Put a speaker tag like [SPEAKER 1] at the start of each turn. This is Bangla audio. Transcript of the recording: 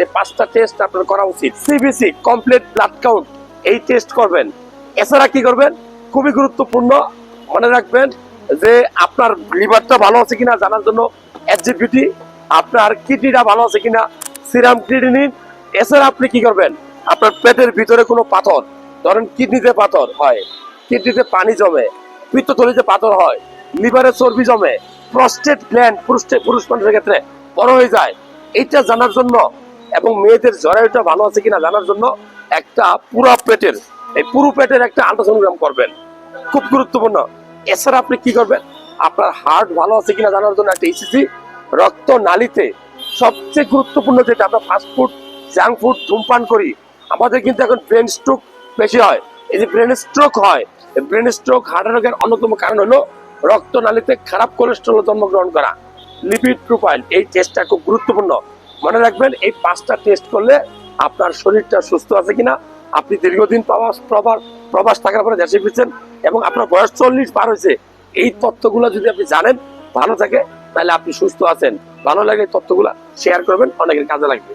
[SPEAKER 1] এই পাঁচটা টেস্ট আপনার করা উচিত। সিবিসি কমপ্লিট ব্লাড কাউন্ট এই টেস্ট করবেন। এছাড়া কি করবেন? খুবই গুরুত্বপূর্ণ মনে রাখবেন যে আপনার লিভারটা ভালো আছে কিনা জানার জন্য এসজিপিটি আপনার কিডনিটা ভালো আছে কিনা সিরাম ক্রিডিনিন এছাড়া আপনি কি করবেন? আপনার পেটের ভিতরে কোনো পাথর, ধরেন কিডনিতে পাথর হয়, কিডনিতে পানি জমে, পিত্তথলিতে পাথর হয়, লিভারে চর্বি জমে প্রস্টেট গ্ল্যান্ড পুরুষ মানুষের ক্ষেত্রে বড় হয়ে যায়। এইটা জানার জন্য এবং মেয়েদের জরায়ুটা ভালো আছে কিনা জানার জন্য একটা পুরো পেটের, এই পুরো পেটের একটা আল্ট্রাসোনোগ্রাম করবেন। খুব গুরুত্বপূর্ণ। এছাড়া আপনি কি করবেন? আপনার হার্ট ভালো আছে কিনা জানার জন্য একটা ইসিসি রক্ত নালীতে সবচেয়ে গুরুত্বপূর্ণ যেটা, আমরা ফাস্ট ফুড জাঙ্ক ফুড ধূমপান করি, আমাদের কিন্তু এখন ব্রেন স্ট্রোক বেশি হয়। এই যে ব্রেন স্ট্রোক হয় ব্রেন স্ট্রোক হার্ট রোগের অন্যতম কারণ হলো রক্ত নালীতে খারাপ কোলেস্ট্রল জন্মগ্রহণ করা। লিপিড প্রোফাইল এই টেস্টটা খুব গুরুত্বপূর্ণ। মনে রাখবেন, এই পাঁচটা টেস্ট করলে আপনার শরীরটা সুস্থ আছে কিনা, আপনি দীর্ঘদিন প্রবাস প্রবার প্রবাস থাকার পরে দেশে ফিরছেন এবং আপনার বয়স চল্লিশ পার হয়েছে, এই তথ্যগুলো যদি আপনি জানেন, ভালো থাকে, তাহলে আপনি সুস্থ আছেন। ভালো লাগে তথ্যগুলো শেয়ার করবেন, অনেকের কাজে লাগবে।